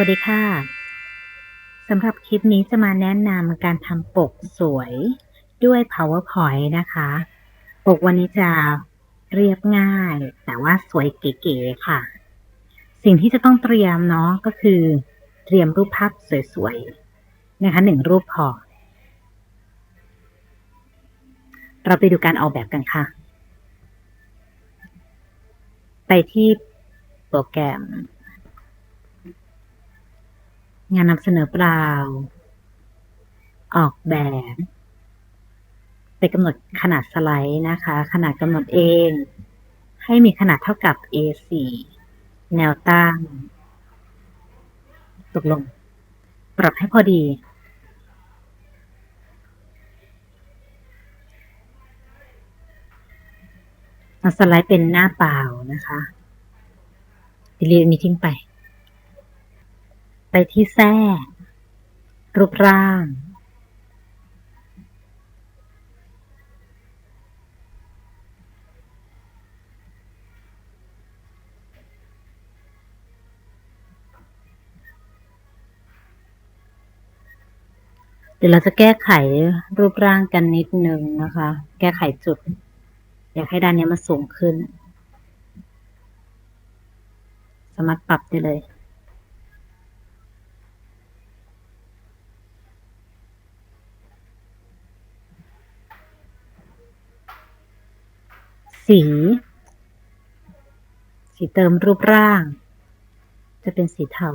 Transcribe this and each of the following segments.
วัสดีค่ะสำหรับคลิปนี้จะมาแนะนำการทำปกสวยด้วย PowerPoint นะคะ ปกวันนี้จะเรียบง่าย แต่ว่าสวยเก๋ๆค่ะ สิ่งที่จะต้องเตรียมเนาะก็คือ เตรียมรูปภาพสวยๆนะคะหนึ่งรูปพอ เราไปดูการออกแบบกันค่ะ ไปที่โปรแกรม งานนำเสนอเปล่า ออกแบบไปกำหนดขนาดสไลด์นะคะ ขนาดกำหนดเอง ให้มีขนาดเท่ากับ A4 แนวตั้ง ตกลง ปรับให้พอดี สไลด์เป็นหน้าเปล่านะคะ delete อันนี้ทิ้งไป ไปที่แทรกรูปร่าง เดี๋ยวเราจะแก้ไขรูปร่างกันนิดนึงนะคะ แก้ไขจุด อยากให้ด้านนี้มันสูงขึ้น สามารถปรับได้เลย สี สีเติมรูปร่าง จะเป็นสีเทา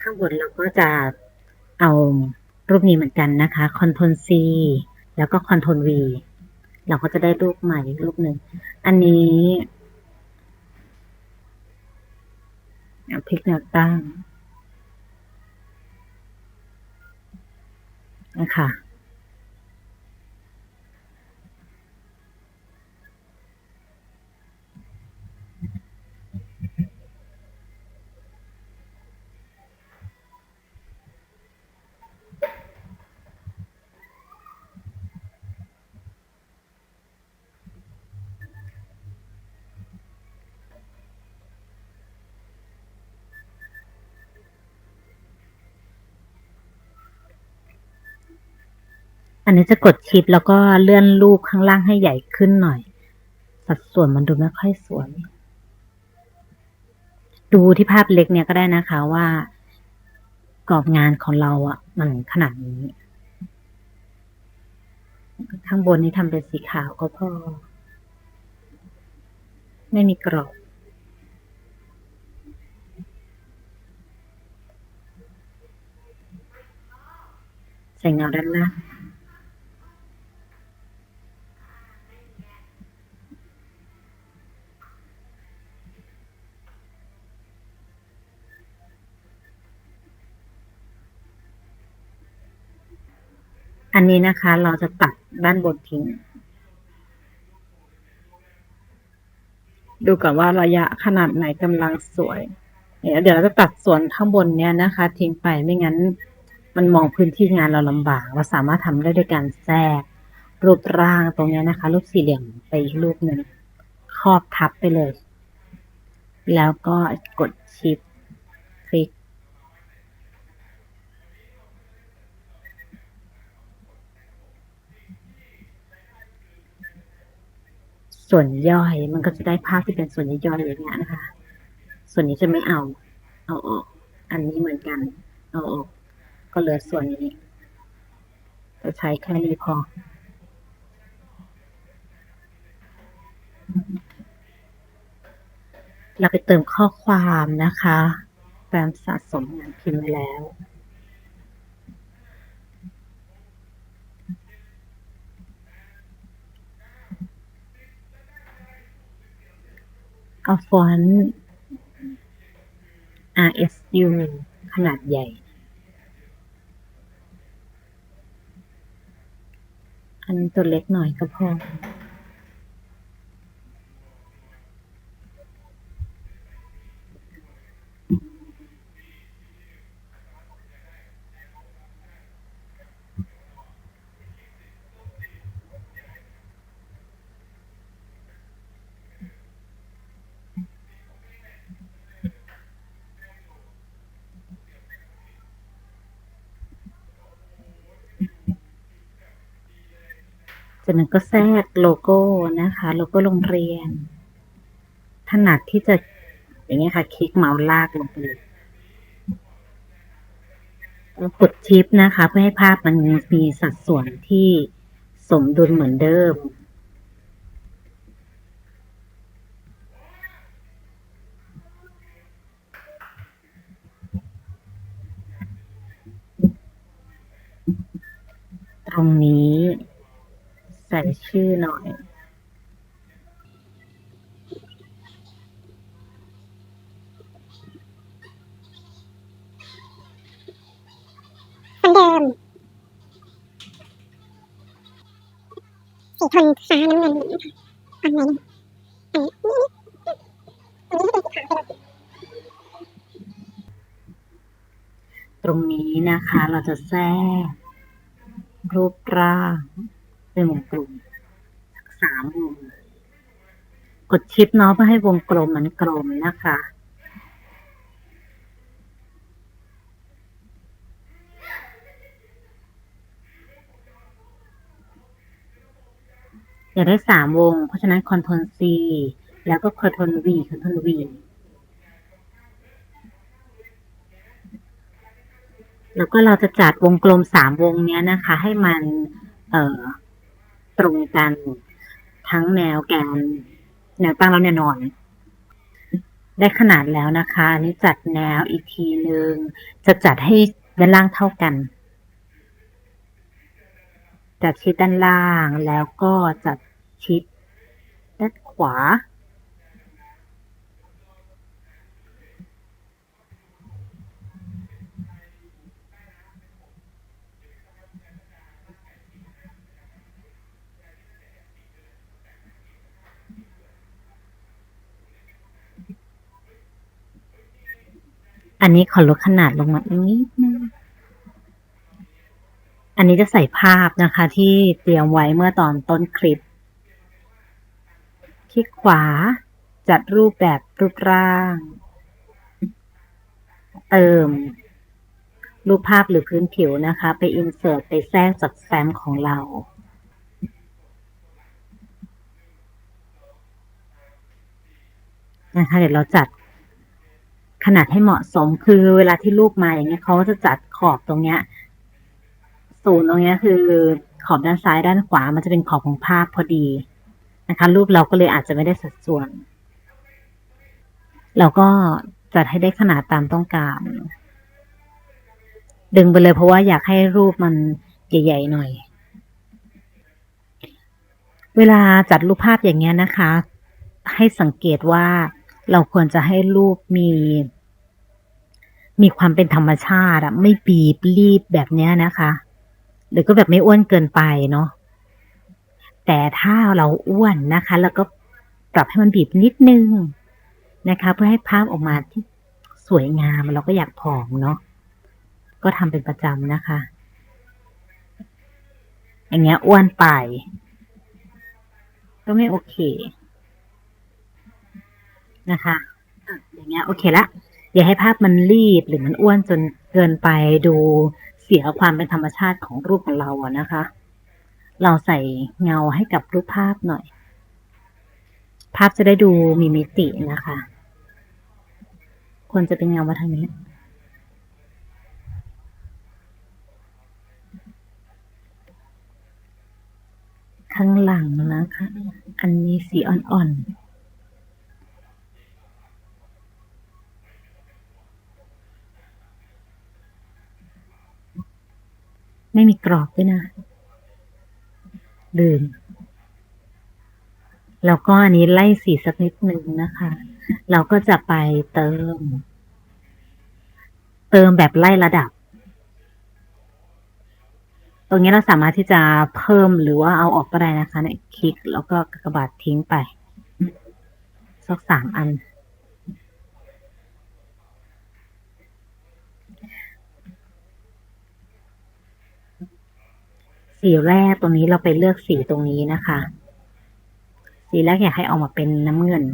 ข้างบนเราก็จะเอารูปนี้เหมือนกันนะคะ Ctrl C แล้วก็ Ctrl V เราก็จะได้รูปใหม่รูปหนึ่ง อันนี้เอาพลิกแนวตั้ง นะคะ อันนี้จะกดชิปแล้วก็เลื่อนรูปข้างล่างให้ใหญ่ขึ้นหน่อย สัดส่วนมันดูไม่ค่อยสวย ดูที่ภาพเล็กเนี่ยก็ได้นะคะว่ากรอบงานของเราอะ่ะ มันขนาดนี้ ข้างบนนี้ทำเป็นสีขาวก็พอ ไม่มีกรอบใส่เงาด้านล่าง อันนี้นะคะเราจะตัดด้านบนทิ้ง ดูก่อนว่าระยะขนาดไหนกำลังสวย เดี๋ยวเราจะตัดส่วนข้างบนเนี้ยนะคะ ทิ้งไปไม่งั้นมันมองพื้นที่งานเราลำบาก เราสามารถทำได้ด้วยการแทรกรูปร่างตรงนี้นะคะ รูปสี่เหลี่ยมไปอีกรูปหนึ่งครอบทับไปเลย แล้วก็กดชิปคลิก ส่วนย่อย มันก็จะได้ภาพที่เป็นส่วนย่อยอย่างเงี้ยนะคะ ส่วนนี้จะไม่เอา เอาออก อันนี้เหมือนกัน เอาออก ก็เหลือส่วนนี้จะใช้แค่นี้พอเราไปเติมข้อความนะคะแฟมสะสมงานพิมพ์ไว้แล้ว เอาฟอนต์ RSU ขนาดใหญ่ อันตัวเล็กหน่อยก็พอ จากนั้นก็แทรกโลโก้นะคะ โลโก้โรงเรียน ถนัดที่จะอย่างเงี้ค่ะ คลิกเมาส์ลากลงไปกดชิปนะคะ เพื่อให้ภาพมันมีสัดส่วนที่สมดุลเหมือนเดิม ตรงนี้ ใส่ชื่อหน่อยเหมือนเดิม สีโทนฟ้าน้ำเงินนะคะอันนี้อันนี้อันนี้เป็นสีขาวไปเลยตรงนี้นะคะ เราจะแทรกรูปร่าง เป็นวงกลมสามวง กดชิปเนาะเพื่อให้วงกลมมันกลมนะคะอยากได้สามวง เพราะฉะนั้น Ctrl C แล้วก็ Ctrl V Ctrl V แล้วก็เราจะจัดวงกลมสามวงเนี้ยนะคะ ให้มัน เอ่อ ตรงกัน ทั้งแนวแกน แนวตั้งแล้วแนวนอน ได้ขนาดแล้วนะคะ อันนี้จัดแนวอีกทีหนึ่งจะจัดให้ด้านล่างเท่ากัน จัดชิดด้านล่างแล้วก็จัดชิดด้านขวา อันนี้ขอลดขนาดลงมาอีกนิดนึง อันนี้จะใส่ภาพนะคะ ที่เตรียมไว้เมื่อตอนต้นคลิป คลิกขวา จัดรูปแบบรูปร่าง เติม รูปภาพหรือพื้นผิวนะคะ ไปอินเสิร์ตไปแทรกจากแฟ้มของเรานะคะเดี๋ยวเราจัด ขนาดให้เหมาะสมคือเวลาที่รูปมาอย่างเงี้ยเขาก็จะจัดขอบตรงเนี้ยศูนย์ตรงเนี้ยคือขอบด้านซ้ายด้านขวา มันจะเป็นขอบของภาพพอดีนะคะ รูปเราก็เลยอาจจะไม่ได้สัดส่วน เราก็จัดให้ได้ขนาดตามต้องการ ดึงไปเลยเพราะว่าอยากให้รูปมันใหญ่ๆหน่อย เวลาจัดรูปภาพอย่างเงี้ยนะคะ ให้สังเกตว่าเราควรจะให้รูปมี มีความเป็นธรรมชาติอะไม่บีบรีบแบบเนี้ยนะคะหรือก็แบบไม่อ้วนเกินไปเนาะแต่ถ้าเราอ้วนนะคะ แล้วก็ปรับให้มันบีบนิดนึงนะคะ เพื่อให้ภาพออกมาที่สวยงามเราก็อยากผอมเนาะก็ทำเป็นประจำนะคะ อย่างเงี้ยอ้วนไป ก็ไม่โอเคนะคะอะอย่างเงี้ยโอเคละ อย่าให้ภาพมันรีบหรือมันอ้วนจนเกินไปดูเสียความเป็นธรรมชาติของรูปของเราอะนะคะ เราใส่เงาให้กับรูปภาพหน่อย ภาพจะได้ดูมีมิตินะคะ ควรจะเป็นเงามาทางนี้ ข้างหลังนะคะ อันนี้สีอ่อนๆ ไม่มีกรอบด้วยนะลืมแล้วก็อันนี้ไล่สีสักนิดหนึ่งนะคะ เราก็จะไปเติม เติมแบบไล่ระดับ ตรงนี้เราสามารถที่จะเพิ่มหรือว่าเอาออกก็ได้นะคะเนี่ยคลิกแล้วก็กระบาดทิ้งไปสักสามอัน สีแรกตรงนี้เราไปเลือกสีตรงนี้นะคะ สีแรกอยากให้ออกมาเป็นน้ำเงิน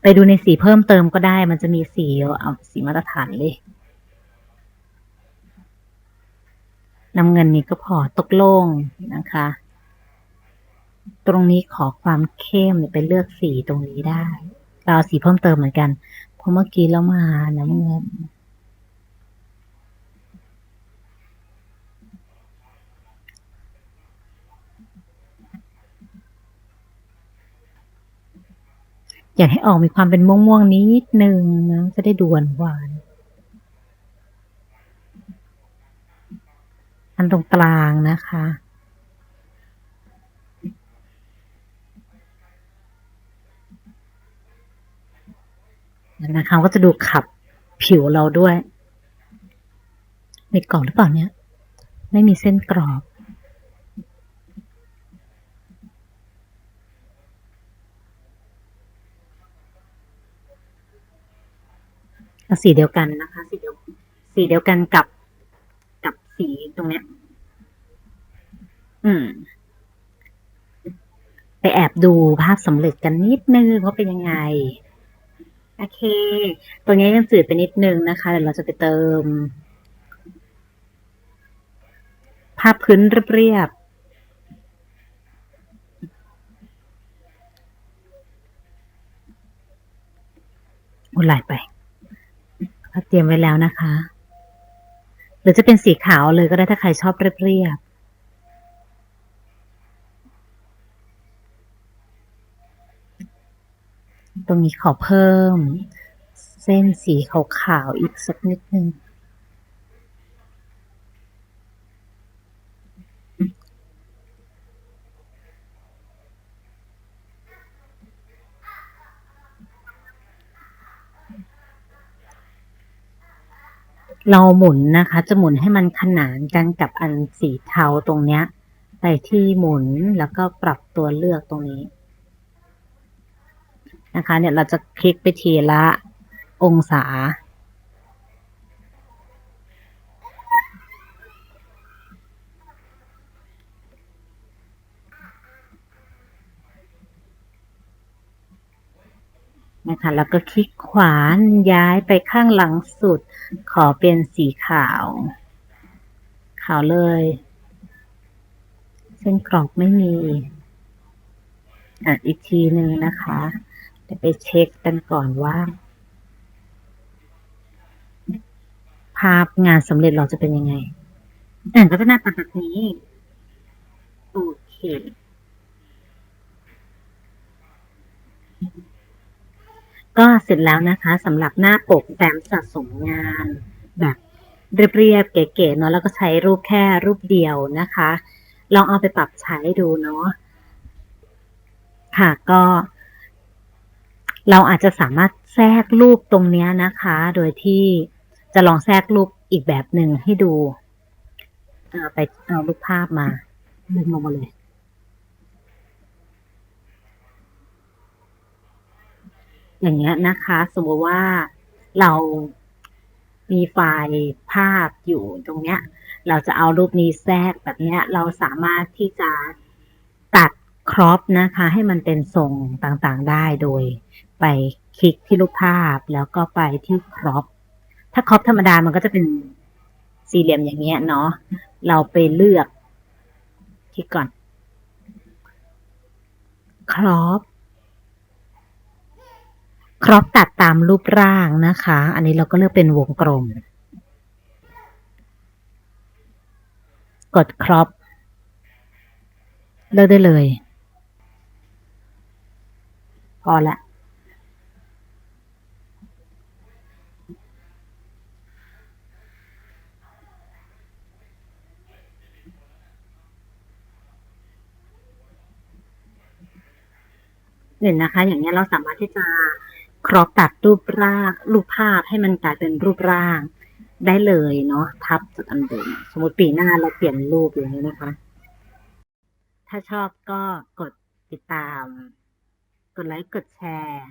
ไปดูในสีเพิ่มเติมก็ได้ มันจะมีสีเอาสีมาตรฐานเลยน้ำเงินนี้ก็พอตกลงนะคะ ตรงนี้ขอความเข้มไปเลือกสีตรงนี้ได้ เราเอาสีเพิ่มเติมเหมือนกัน เพราะเมื่อกี้เรามาน้ำเงิน อยากให้ออกมีความเป็นม่วงๆนิดนึงนะจะได้ดูหวานอันตรงกลางนะคะ นะคะก็จะดูขับผิวเราด้วยมีกรอบหรือเปล่าเนี่ยไม่มีเส้นกรอบ สีเดียวกันนะคะ สีเดียวสีเดียวกันกับกับสีตรงเนี้ย อืม ไปแอบดูภาพสำเร็จกันนิดนึงว่าเป็นยังไง โอเค ตัวนี้ยังจืดไปนิดนึงนะคะเดี๋ยวเราจะไปเติม ภาพพื้นเรียบๆอุยไหลไป ราเตรียมไว้แล้วนะคะ หรือจะเป็นสีขาวเลยก็ได้ถ้าใครชอบเรียบๆตรงนี้ขอเพิ่ม เส้นสีขาวๆอีกสักนิดนึง เราหมุนนะคะ จะหมุนให้มันขนานกันกับอันสีเทาตรงเนี้ยไปที่หมุนแล้วก็ปรับตัวเลือกตรงนี้นะคะ เนี่ยเราจะคลิกไปทีละองศา นะคะแล้วก็คลิกขวานย้ายไปข้างหลังสุด ขอเป็นสีขาว ขาวเลย เส้นกรอบไม่มีอะอีกทีหนึ่งนะคะเดี๋ยวไปเช็คกันก่อนว่า ภาพงานสำเร็จเราจะเป็นยังไงอะก็จะหน้าตาแบบนี้ โอเค ก็เสร็จแล้วนะคะสำหรับหน้าปกแฟ้มสะสมงานแบบเรียบๆเก๋ๆเนาะแล้วก็ใช้รูปแค่รูปเดียวนะคะ ลองเอาไปปรับใช้ดูเนาะค่ะก็ เราอาจจะสามารถแทรกรูปตรงนี้นะคะ โดยที่จะลองแทรกรูปอีกแบบหนึ่งให้ดูเอาไปเอารูปภาพมาดึงลงมาเลย อย่างเงี้ยนะคะ สมมติว่าเรามีไฟล์ภาพอยู่ตรงเนี้ย เราจะเอารูปนี้แทรกแบบเนี้ย เราสามารถที่จะตัดครอปนะคะ ให้มันเป็นทรงต่างๆได้โดย ไปคลิกที่รูปภาพแล้วก็ไปที่ครอปถ้าครอปธรรมดามันก็จะเป็นสี่เหลี่ยมอย่างเงี้ยเนาะเราไปเลือกคลิกก่อนครอป ครอปตัดตามรูปร่างนะคะ อันนี้เราก็เลือกเป็นวงกลม กดครอปเลือกได้เลย พอละเห็นนะคะ อย่างนี้เราสามารถที่จะ ครอปตัดรูปร่างรูปภาพให้มันกลายเป็นรูปร่างได้เลยเนาะทับจากอันเดิมสมมติปีหน้าเราเปลี่ยนรูปอย่างนี้นะคะ ถ้าชอบก็กดติดตาม กดไลค์กดแชร์